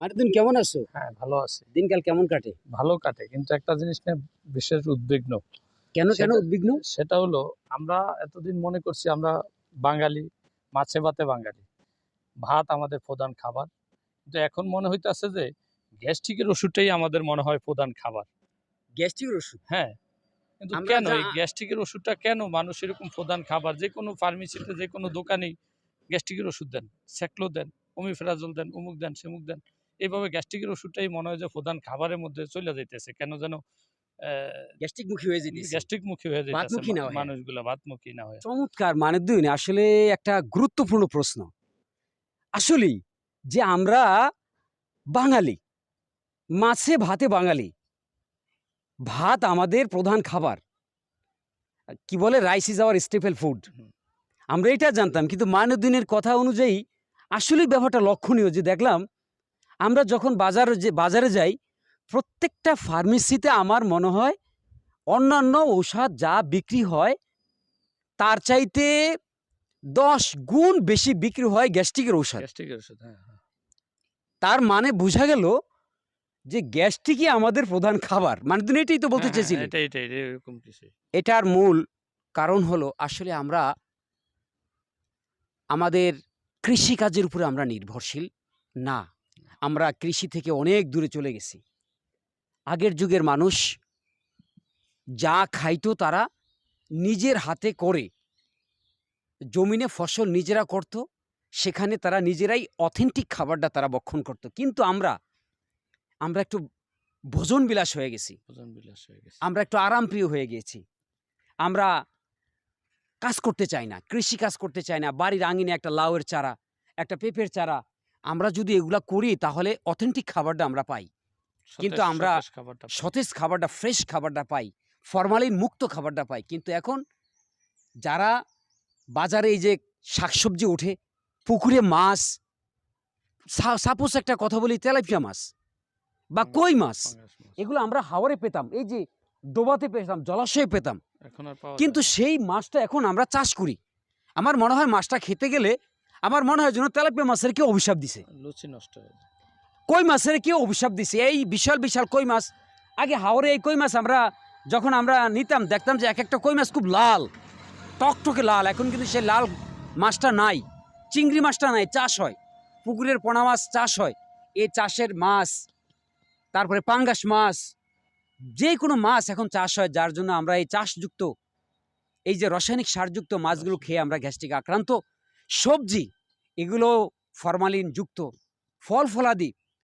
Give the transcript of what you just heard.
মারুদ্দিন কেমন আছো? হ্যাঁ ভালো আছে। দিনকাল কেমন কাটে? ভালো কাটে কিন্তু একটা জিনিস নিয়ে বিশেষ উদ্বিগ্ন। কেন কেন উদ্বিগ্ন? সেটা হলো আমরা এতদিন মনে করছি আমরা বাঙালি মাছে ভাতে বাঙালি। ভাত আমাদের প্রধান খাবার। কিন্তু এখন মনে হইতেছে যে গ্যাস্ট্রিকের ওষুধটাই আমাদের মনে হয় প্রধান খাবার। গ্যাস্ট্রিকের ওষুধ? হ্যাঁ কিন্তু কেন? এই গ্যাস্ট্রিকের ওষুধটা কেন মানুষ এরকম প্রধান খাবার? যে কোনো ফার্মেসিতে যে কোনো দোকানেই গ্যাস্ট্রিকের ওষুধ দেন। স্যাকলো দেন ওমিফেরাজল দেন অমুক দেন সেমুক দেন। এইভাবে গ্যাস্ট্রিকের ওষুধটাই মনে হয় যে প্রধান খাবারের মধ্যে চলে যাইতেছে। কেন যেন হয়ে যেতেছে গ্যাস্ট্রিক মুখী হয়ে যাইতেছে না মানুষগুলো ভাতমুখী না হয়ে। চমৎকার মানবদিন আসলে একটা গুরুত্বপূর্ণ প্রশ্ন। আসলেই যে আমরা বাঙালি মাছে ভাতে বাঙালি ভাত আমাদের প্রধান খাবার। কি বলে rice is our staple food আমরা এটা জানতাম কিন্তু মানবদিনের কথা অনুযায়ী আসলেই ব্যাপারটা লক্ষণীয় যে দেখলাম আমরা যখন বাজার যে বাজারে যাই প্রত্যেকটা ফার্মেসিতে আমার মনে হয় অন্যান্য ঔষধ যা বিক্রি হয় তার চাইতে দশ গুণ বেশি বিক্রি হয় গ্যাস্ট্রিকের ঔষধ। গ্যাস্ট্রিকের ওষুধ হ্যাঁ হ্যাঁ। তার মানে বোঝা গেল যে গ্যাস্ট্রিকই আমাদের প্রধান খাবার। মানে তুমি এটাই তো বলতে হ্যাঁ, চেয়েছিলে। এটাই এটাই এরকম কিছু। এটার মূল কারণ হলো আসলে আমরা আমাদের কৃষিকাজের উপরে আমরা নির্ভরশীল। না আমরা কৃষি থেকে অনেক দূরে চলে গেছি। আগের যুগের মানুষ যা খাইতো তারা নিজের হাতে করে। জমিনে ফসল নিজেরা করত সেখানে তারা নিজেরাই অথেন্টিক খাবারটা তারা বক্ষণ করত। কিন্তু আমরা আমরা একটু ভোজন বিলাস হয়ে গেছি। ভোজন বিলাস হয়ে গেছি। আমরা একটু আরামপ্রিয় হয়ে গিয়েছি আমরা কাজ করতে চাই না কৃষি কাজ করতে চাই না। বাড়ির আঙিনে একটা লাউয়ের চারা একটা পেঁপের চারা আমরা যদি এগুলা করি তাহলে অথেন্টিক খাবারটা আমরা পাই। কিন্তু আমরা সতেজ খাবারটা ফ্রেশ খাবারটা পাই ফরমালিন মুক্ত খাবারটা পাই। কিন্তু এখন যারা বাজারে এই যে শাকসবজি ওঠে পুকুরে মাছ সাপোজ একটা কথা বলি তেলাপিয়া মাছ বা কই মাছ এগুলো আমরা হাওরে পেতাম এই যে ডোবাতে পেতাম জলাশয়ে পেতাম। কিন্তু সেই মাছটা এখন আমরা চাষ করি। আমার মনে হয় মাছটা খেতে গেলে আমার মনে হয় যেন তেলাপিয়া মাছের কেউ অভিশাপ দিছে। লুচি নষ্ট হয়ে যায়। কই মাছের কেউ অভিশাপ দিছে? এই বিশাল বিশাল কই মাছ? আগে হাওরে এই কই মাছ আমরা যখন আমরা নিতাম দেখতাম যে এক একটা কই মাছ খুব লাল টকটকে লাল। এখন কিন্তু সেই লাল মাছটা নাই চিংড়ি মাছটা নাই চাষ হয়। পুকুরের পোনা মাছ চাষ হয়। এই চাষের মাছ তারপরে পাঙ্গাস মাছ যে কোনো মাছ এখন চাষ হয় যার জন্য আমরা এই চাষযুক্ত এই যে রাসায়নিক সারযুক্ত মাছগুলো খেয়ে আমরা গ্যাস্ট্রিক আক্রান্ত। সবজি এগুলো ফরমালিনযুক্ত ফল ফলাদি